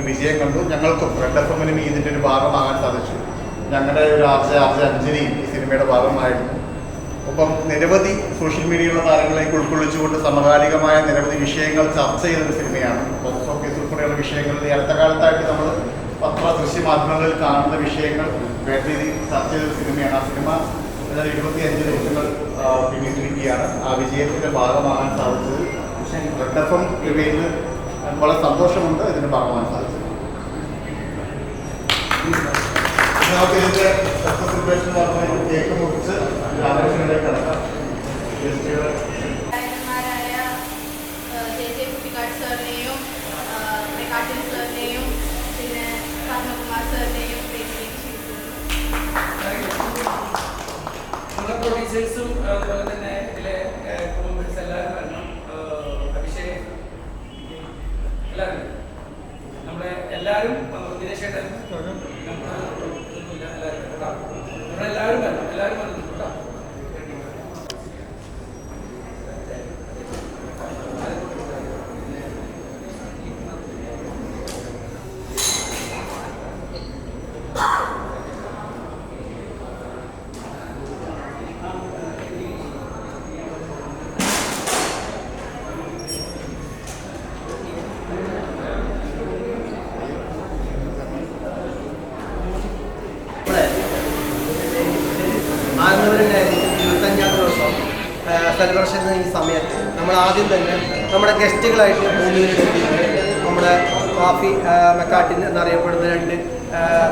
ഒരു വിജയം കണ്ടു. ഞങ്ങൾക്കും റെഡ് എഫ് എമ്മിനും ഇതിന്റെ ഒരു ഭാഗമാകാൻ സാധിച്ചു. ഞങ്ങളുടെ ഒരു ആർജ ആർജ അഞ്ജലിയും ഈ സിനിമയുടെ ഭാഗമായിരുന്നു. ഒപ്പം നിരവധി സോഷ്യൽ മീഡിയയിലുള്ള താരങ്ങളേക്ക് ഉൾക്കൊള്ളിച്ചുകൊണ്ട് സമകാലികമായ നിരവധി വിഷയങ്ങൾ ചർച്ച ചെയ്ത ഒരു സിനിമയാണ്. ബോക്സ് ഓഫീസ് ഉൾപ്പെടെയുള്ള വിഷയങ്ങളിൽ അടുത്ത കാലത്തായിട്ട് നമ്മൾ പത്ര ദൃശ്യ മാധ്യമങ്ങളിൽ കാണുന്ന വിഷയങ്ങൾ വേണ്ട രീതിയിൽ ചർച്ച ചെയ്ത ഒരു സിനിമയാണ്. ആ സിനിമ ഇരുപത്തി അഞ്ച് ദിവസങ്ങൾ പിന്നിട്ടിരിക്കുകയാണ്. ആ വിജയത്തിന്റെ ഭാഗമാകാൻ സാധിച്ചത്. റെഡ് എഫ് പേരിൽ വളരെ സന്തോഷമുണ്ട് ഇതിന് ഭാഗമാകാൻ സാധിച്ചത് നമുക്ക് ഇതിന്റെ തന്നെ സെലിബ്രേഷൻ പറഞ്ഞ കേക്ക് മുറിച്ച് ആഘോഷങ്ങളിലേക്ക് കടക്കാം ഗസ്റ്റുകൾ നായകന്മാരായ ജെ ജെ കുട്ടിക്കാട് സാറിനെയും കാട്ടിൽ സാറിനെയും പിന്നെ പത്മകുമാർ സാറിനെയും വേദിയിലേക്ക് ക്ഷണിക്കുന്നു നമ്മുടെ പ്രൊഡ്യൂസേഴ്സും അതുപോലെ തന്നെ ഇതിലെ കോമ്പറ്റീസ് എല്ലാവരും വരണം ഏഹ് അഭിഷേക് എല്ലാവരും നമ്മളെ എല്ലാവരും ഏഹ് ദിനേശ് ഏട്ടൻ എല്ലാവരും കേട്ടോ നമ്മളെല്ലാവരും വരണം എല്ലാവരും വരണം കേട്ടോ നമ്മുടെ ആനൂരിലെ ഇരുപത്തഞ്ചാം ദിവസം സെലിബ്രേഷൻ ഈ സമയത്ത് നമ്മൾ ആദ്യം തന്നെ നമ്മുടെ ഗസ്റ്റുകളായിട്ട് മൂന്ന് പേര് നമ്മുടെ കാഫി മെക്കാട്ടിൻ എന്നറിയപ്പെടുന്ന രണ്ട്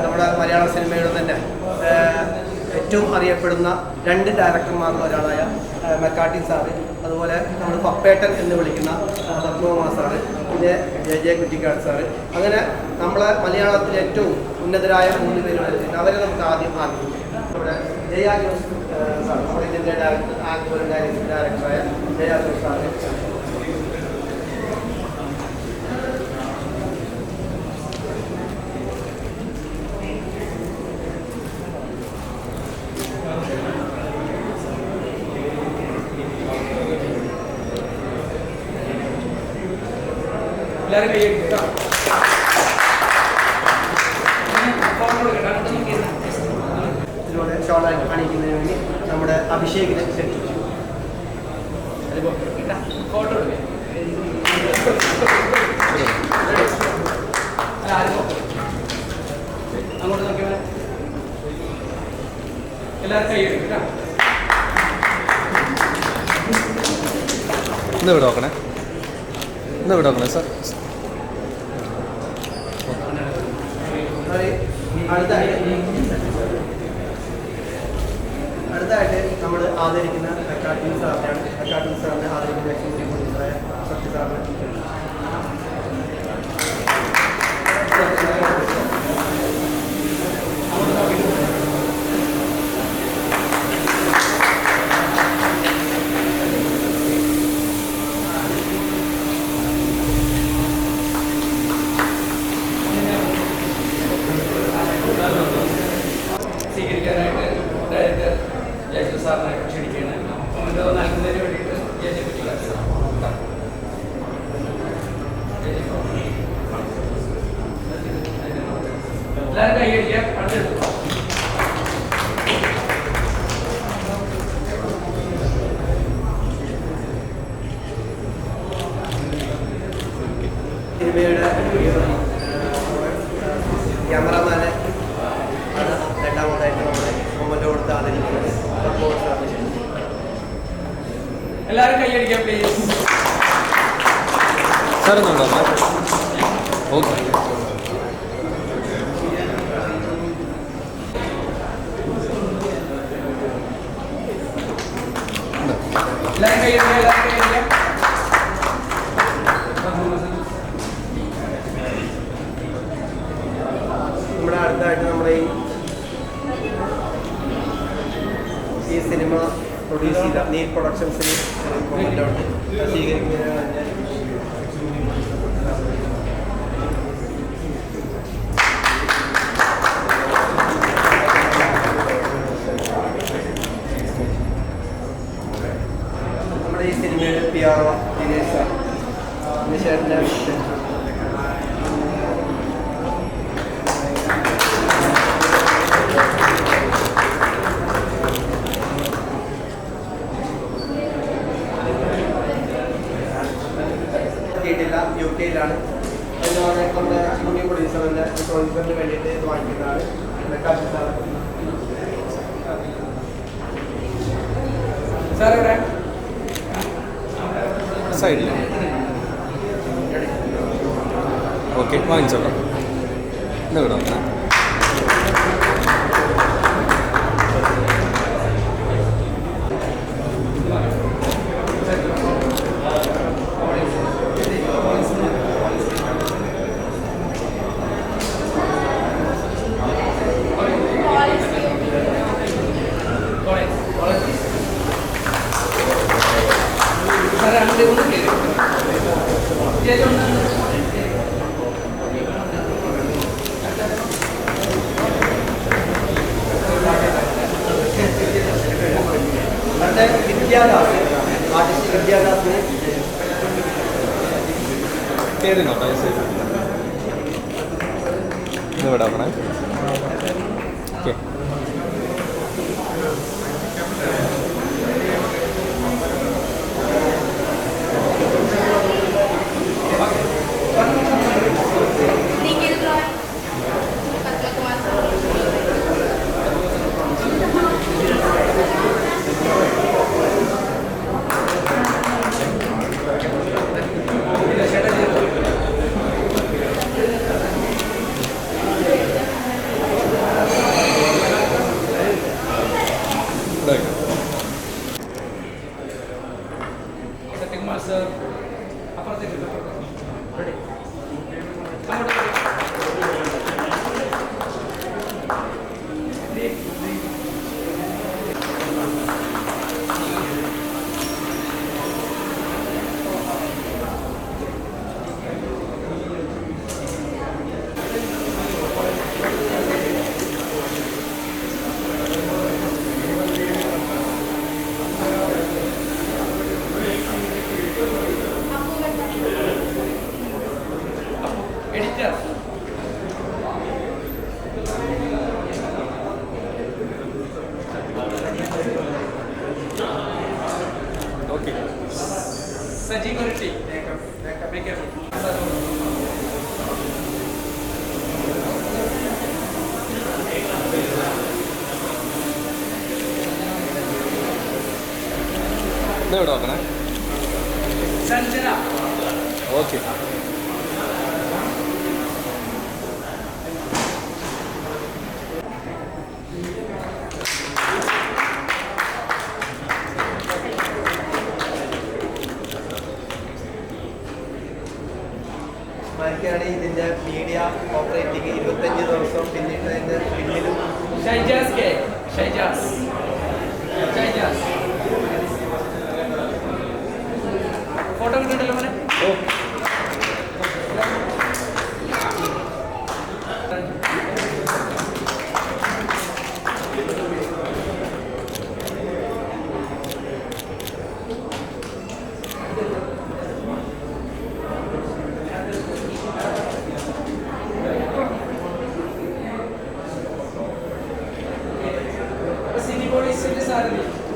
നമ്മുടെ മലയാള സിനിമയുടെ തന്നെ ഏറ്റവും അറിയപ്പെടുന്ന രണ്ട് ഡയറക്ടർമാരിൽ ഒരാളായ മെക്കാട്ടിൻ സാറ്. അതുപോലെ നമ്മൾ പപ്പേട്ടൻ എന്ന് വിളിക്കുന്ന പത്മകുമാർ സാറ് പിന്നെ ജെ ജെ കുറ്റിക്കാട് സാറ്. അങ്ങനെ നമ്മളെ മലയാളത്തിലെ ഏറ്റവും ഉന്നതരായ മൂന്ന് പേരും അവരെ നമുക്ക് ആദ്യം ആദ്യം നമ്മുടെ ജയ ജോസ് സാർ നമ്മുടെ ഇതിന്റെ ഡയറക്ടർ ആംഗോർ ഡയറക്ടറായ ജയ ജോസ് സാറ്. എല്ലാവരും കൈ കേട്ടോ? ഇതിലൂടെ ഷോൾ അണിയിക്കുന്നതിന് വേണ്ടി നമ്മുടെ അഭിഷേകിനെ കേട്ടാ ഫോട്ടോ അങ്ങോട്ട് നോക്കിയാൽ എല്ലാവരും കൈ കേട്ടോ. ഇന്ന് ഇവിടെ നോക്കണേ. ഇന്ന് ഇവിടെ നോക്കണേ സാർ. അടുത്തായിട്ട് നമ്മൾ ആദരിക്കുന്ന അക്കാഡമി സാറിനെയാണ് അക്കാഡമി സാറിനെ ആദരിക്കുന്ന ലക്ഷ്മി പ്രൊഡ്യൂസറായ സത്യ സാറിനെ സ്വീകരിക്കാനായിട്ട് ഡയറക്ടർ ജയശ്രീ സാറിനെ ക്ഷണിക്കുകയാണ് അവന്റെ നൽകുന്നതിന് വേണ്ടിയിട്ട് ജയശ്രീ കുറ്റിക്കാട് സാർ കേട്ടോ. എല്ലാവരും കൈയടിക്കാം അടുത്തെടുത്തു സിനിമയുടെ ക്യാമറമാനെ ആണ് രണ്ടാമതായിട്ട് നമ്മൾ മൊമെന്റ് കൊടുത്ത് ആദരിക്കുന്നത് അപ്പോൾ സാറിനെ ക്ഷണിച്ചു എല്ലാവരും കൈയടിക്കാം പ്ലീസ് സാർ ഓക്കെ എല്ലാവരും കൈയടിക്കാം എല്ലാവരും കൈയടിക്കാം. നമ്മുടെ അടുത്തായിട്ട് നമ്മുടെ ഈ സിനിമ പ്രൊഡ്യൂസ് ചെയ്ത നീർ നീൽ പ്രൊഡക്ഷൻസിന് മൊമെന്റോട്ട് സ്വീകരിക്കുന്നതിന് എത്തിയിട്ടില്ല യു കെയിലാണ് അതുപോലെ നമ്മുടെ കുഞ്ഞു പ്രൊഡ്യൂസറിന്റെ പ്രൊഡ്യൂസറിന് വേണ്ടിയിട്ട് ഇത് വാങ്ങിക്കുന്നതാണ്. മെക്കാട്ട് സാർ സാർ എവിടെ സൈഡിൽ ഓക്കെ വാങ്ങിച്ചോളാം. എന്താ ഇവിടെ സൈഡ് ഇവിടെ ഓക്കെ. ഇന്ന് ഇവിടെ നോക്കണേ. സഞ്ജന ഓക്കെ. മാർക്കാണ് ഇതിന്റെ മീഡിയ ഓപ്പറേറ്റിംഗ് ഇരുപത്തഞ്ച് ദിവസം പിന്നിട്ട് അതിന്റെ പിന്നിലും ഷൈജാസ് കെ ഷൈജാസ്. சார்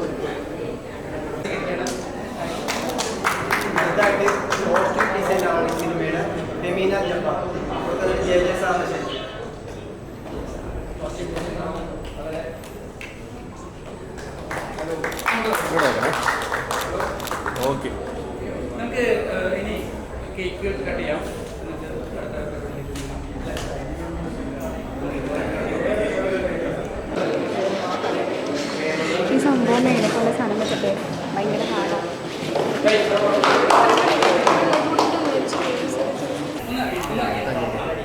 സംഭവം മേലെക്കുള്ള സാധനം വെച്ചിട്ട്? ഭയങ്കര പാടാണ്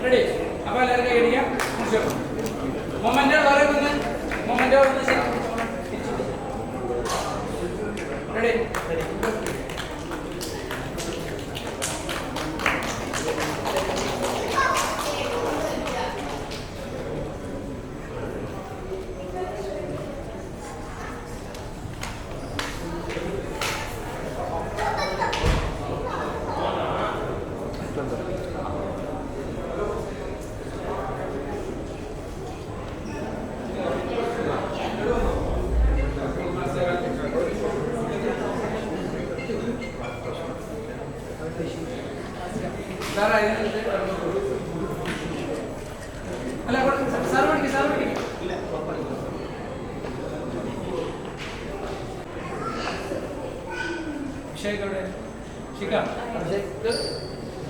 റെഡി അപ്പോൾ എല്ലാവരും കൈ അടിക്കാം മൊമെന്റ് വേറെ വന്ന് മൊമെന്റ് വന്ന് റെഡി സാർ അതിനകത്ത് അല്ല അവിടെ സാർ പഠിക്കും സാർ പഠിക്കും ഷേക്ക് എവിടെ ഷിക്ക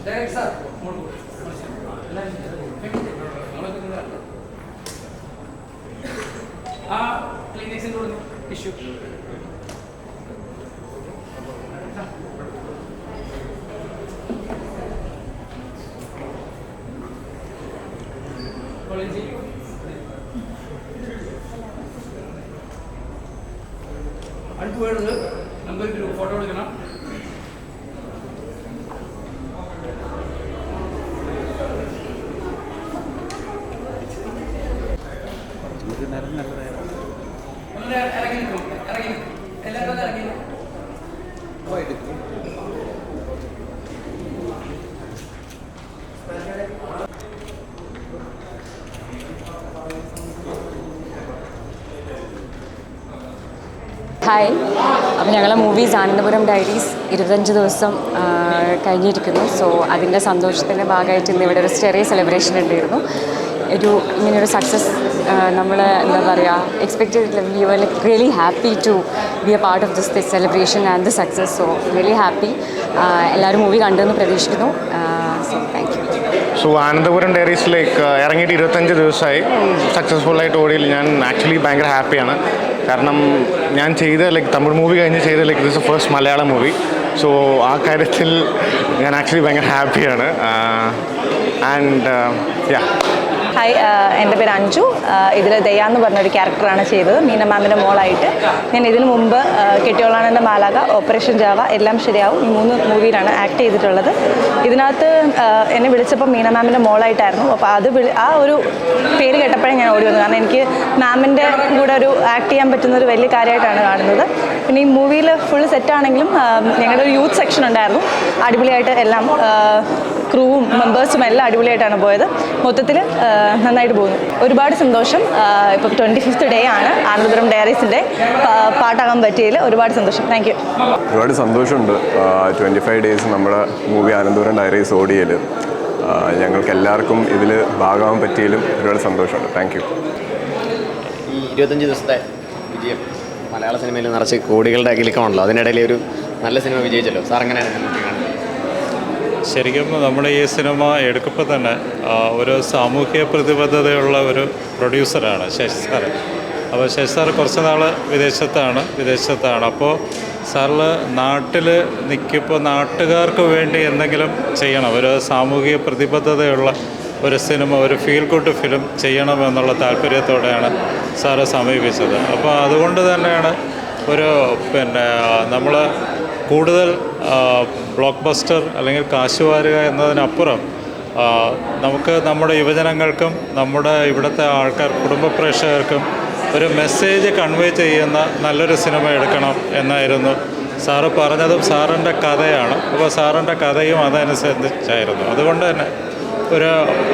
ഡയറക്ട് സാർ. ആ ക്ലിനിക്സിന്റെ കൂടെ ടിഷ്യൂ. അടുത്ത് വേണ്ടത് നമ്പർ ഫോട്ടോ എടുക്കണം. ഇറങ്ങി നിൽക്കും. ഇറങ്ങി എല്ലാവരും ഇറങ്ങി ഹായ് അപ്പം ഞങ്ങളെ മൂവീസ് ആനന്ദപുരം ഡയറീസ് ഇരുപത്തഞ്ച് ദിവസം കഴിഞ്ഞിരിക്കുന്നു. സോ അതിന്റെ സന്തോഷത്തിന്റെ ഭാഗമായിട്ട് ഇന്ന് ഇവിടെ ഒരു ചെറിയ സെലിബ്രേഷൻ ഉണ്ടായിരുന്നു. ഒരു ഇങ്ങനെയൊരു സക്സസ് നമ്മൾ എന്താ പറയുക expected we were like really happy to be a part of this celebration and the success so really happy എല്ലാവരും മൂവി കണ്ടെന്ന് പ്രതീക്ഷിക്കുന്നു. So thank you so Anandapuram ഡയറീസിലേക്ക് ഇറങ്ങിയിട്ട് ഇരുപത്തഞ്ച് ദിവസമായി. സക്സസ്ഫുള്ളായിട്ട് ഓടിയിൽ ഞാൻ ആക്ച്വലി ഭയങ്കര ഹാപ്പിയാണ് കാരണം ഞാൻ ചെയ്ത ലൈക്ക് തമിഴ് മൂവി കഴിഞ്ഞ് ചെയ്ത like this first Malayalam movie so ആ കാര്യത്തിൽ ഞാൻ ആക്ച്വലി ഭയങ്കര ഹാപ്പിയാണ് ആൻഡ് യാ ഹായ് എന്റെ പേര് അഞ്ജു. ഇതിൽ ദയ എന്ന് പറഞ്ഞൊരു ക്യാരക്ടറാണ് ചെയ്തത്. മീന മാമിന്റെ മോളായിട്ട്. ഞാൻ ഇതിനു മുമ്പ് കെട്ടിയോളാണെന്റെ കെട്ടിയോളാനന്റെ മാലാക ഓപ്പറേഷൻ ജാവ എല്ലാം ശരിയാവും. ഈ മൂന്ന് മൂവിയിലാണ് ആക്ട് ചെയ്തിട്ടുള്ളത്. ഇതിനകത്ത് എന്നെ വിളിച്ചപ്പോൾ മീന മാമിന്റെ മോളായിട്ടായിരുന്നു. അപ്പോൾ അത് ആ ഒരു പേര് കേട്ടപ്പോഴേ ഞാൻ ഓടി വന്നു. കാരണം എനിക്ക് മാമിന്റെ കൂടെ ഒരു ആക്ട് ചെയ്യാൻ പറ്റുന്ന ഒരു വലിയ കാര്യമായിട്ടാണ് കാണുന്നത്. പിന്നെ ഈ മൂവിയിൽ ഫുൾ സെറ്റാണെങ്കിലും ഞങ്ങളുടെ ഒരു യൂത്ത് സെക്ഷൻ ഉണ്ടായിരുന്നു. അടിപൊളിയായിട്ട് എല്ലാം ക്രൂവും മെമ്പേഴ്സും എല്ലാം അടിപൊളിയായിട്ടാണ് പോയത്. മൊത്തത്തിൽ നന്നായിട്ട് പോകുന്നു. ഒരുപാട് സന്തോഷം. ഇപ്പം ട്വന്റി ഫിഫ്ത്ത് ഡേ ആണ്. ആനന്ദപുരം ഡയറീസിന്റെ പാട്ടാകാൻ പറ്റിയതിൽ ഒരുപാട് സന്തോഷം. താങ്ക് യു ഒരുപാട് സന്തോഷമുണ്ട്. ട്വന്റി ഫൈവ് ഡേയ്സ് നമ്മുടെ മൂവി ആനന്ദപുരം ഡയറീസ് ഓടിയതിൽ. ഞങ്ങൾക്ക് എല്ലാവർക്കും ഇതിൽ ഭാഗമാകാൻ പറ്റിയതിലും ഒരുപാട് സന്തോഷമുണ്ട്. താങ്ക് യു ഈ ഇരുപത്തഞ്ച് ദിവസത്തെ വിജയം മലയാള സിനിമയിൽ നിറച്ച് കോടികളുടെ അകലിക്കമാണല്ലോ അതിനിടയിൽ ഒരു നല്ല സിനിമ വിജയിച്ചല്ലോ. സാർ എങ്ങനെയാണ്? ശരിക്കും നമ്മുടെ ഈ സിനിമ എടുക്കുമ്പോൾ തന്നെ ഒരു സാമൂഹ്യ പ്രതിബദ്ധതയുള്ള ഒരു പ്രൊഡ്യൂസറാണ് ശശി സാറ് അപ്പോൾ ശശി സാർ കുറച്ച് നാൾ വിദേശത്താണ് വിദേശത്താണ്. അപ്പോൾ സാറിൽ നാട്ടിൽ നിൽക്കുമ്പോൾ നാട്ടുകാർക്ക് വേണ്ടി എന്തെങ്കിലും ചെയ്യണം. ഒരു സാമൂഹിക പ്രതിബദ്ധതയുള്ള ഒരു സിനിമ ഒരു ഫീൽ ഗുഡ് ഫിലിം ചെയ്യണമെന്നുള്ള താല്പര്യത്തോടെയാണ് സാറ് സമീപിച്ചത്. അപ്പോൾ അതുകൊണ്ട് തന്നെയാണ് ഒരു പിന്നെ നമ്മൾ കൂടുതൽ ബ്ലോക്ക് ബസ്റ്റർ അല്ലെങ്കിൽ കാശ് വാരുക എന്നതിനപ്പുറം നമുക്ക് നമ്മുടെ യുവജനങ്ങൾക്കും നമ്മുടെ ഇവിടുത്തെ ആൾക്കാർ കുടുംബ പ്രേക്ഷകർക്കും ഒരു മെസ്സേജ് കൺവേ ചെയ്യുന്ന നല്ലൊരു സിനിമ എടുക്കണം എന്നായിരുന്നു സാറ് പറഞ്ഞതും സാറിന്റെ കഥയാണ്. അപ്പോൾ സാറിന്റെ കഥയും അതനുസരിച്ചായിരുന്നു. അതുകൊണ്ട് തന്നെ ഒരു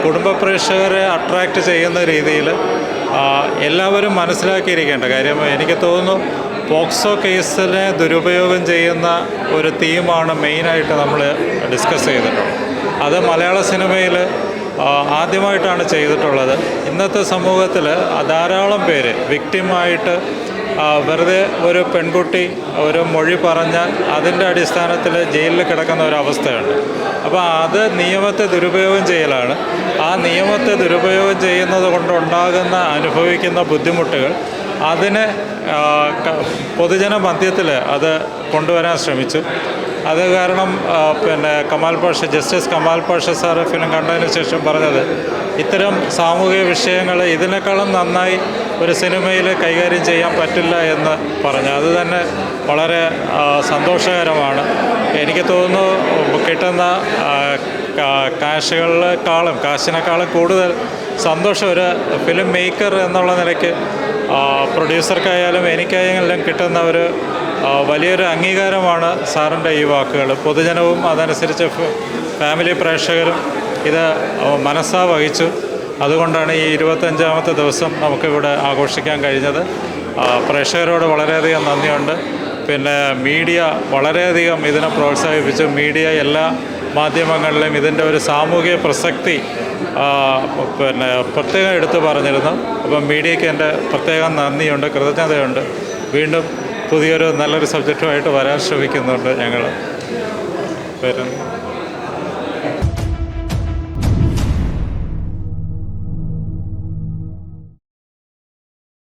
കുടുംബ പ്രേക്ഷകരെ അട്രാക്റ്റ് ചെയ്യുന്ന രീതിയിൽ എല്ലാവരും മനസ്സിലാക്കിയിരിക്കേണ്ട കാര്യം. എനിക്ക് തോന്നുന്നു പോക്സോ കേസിനെ ദുരുപയോഗം ചെയ്യുന്ന ഒരു തീമാണ് മെയിനായിട്ട് നമ്മൾ ഡിസ്കസ് ചെയ്തിട്ടുള്ളത്. അത് മലയാള സിനിമയിൽ ആദ്യമായിട്ടാണ് ചെയ്തിട്ടുള്ളത്. ഇന്നത്തെ സമൂഹത്തിൽ ധാരാളം പേര് വിക്ടിമായിട്ട് വെറുതെ ഒരു പെൺകുട്ടി ഒരു മൊഴി പറഞ്ഞാൽ അതിന്റെ അടിസ്ഥാനത്തിൽ ജയിലിൽ കിടക്കുന്ന ഒരു അവസ്ഥയുണ്ട്. അപ്പോൾ അത് നിയമത്തെ ദുരുപയോഗം ചെയ്യലാണ്. ആ നിയമത്തെ ദുരുപയോഗം ചെയ്യുന്നത് കൊണ്ടുണ്ടാകുന്ന അനുഭവിക്കുന്ന ബുദ്ധിമുട്ടുകൾ അതിനെ പൊതുജന മധ്യത്തിൽ അത് കൊണ്ടുവരാൻ ശ്രമിച്ചു. അത് കാരണം പിന്നെ Kamal Pasha justice Kamal Pasha sir film കണ്ടതിന് ശേഷം പറഞ്ഞത് ഇത്തരം സാമൂഹിക വിഷയങ്ങൾ ഇതിനേക്കാളും നന്നായി ഒരു സിനിമയിൽ കൈകാര്യം ചെയ്യാൻ പറ്റില്ല എന്ന് പറഞ്ഞു. അത് തന്നെ വളരെ സന്തോഷകരമാണ്. എനിക്ക് തോന്നുന്നു കിട്ടുന്ന കാശുകളെക്കാളും കാശിനേക്കാളും കൂടുതൽ സന്തോഷം. ഒരു ഫിലിം മേക്കർ എന്നുള്ള നിലയ്ക്ക് പ്രൊഡ്യൂസർക്കായാലും എനിക്കായാലും കിട്ടുന്ന ഒരു വലിയൊരു അംഗീകാരമാണ് സാറിന്റെ ഈ വാക്കുകൾ. പൊതുജനവും അതനുസരിച്ച് ഫാമിലി പ്രേക്ഷകരും ഇത് മനസ്സാ വഹിച്ചു. അതുകൊണ്ടാണ് ഈ ഇരുപത്തഞ്ചാമത്തെ ദിവസം നമുക്കിവിടെ ആഘോഷിക്കാൻ കഴിഞ്ഞത്. പ്രേക്ഷകരോട് വളരെയധികം നന്ദിയുണ്ട്. പിന്നെ മീഡിയ വളരെയധികം ഇതിനെ പ്രോത്സാഹിപ്പിച്ചു. മീഡിയ എല്ലാ മാധ്യമങ്ങളിലും ഇതിന്റെ ഒരു സാമൂഹിക പ്രസക്തി പിന്നെ പ്രത്യേകം എടുത്തു പറഞ്ഞിരുന്നു. അപ്പം മീഡിയയ്ക്ക് എന്റെ പ്രത്യേകം നന്ദിയുണ്ട് കൃതജ്ഞതയുണ്ട്. വീണ്ടും പുതിയൊരു നല്ലൊരു സബ്ജക്റ്റുമായിട്ട് വരാൻ ശ്രമിക്കുന്നുണ്ട് ഞങ്ങൾ. പേര്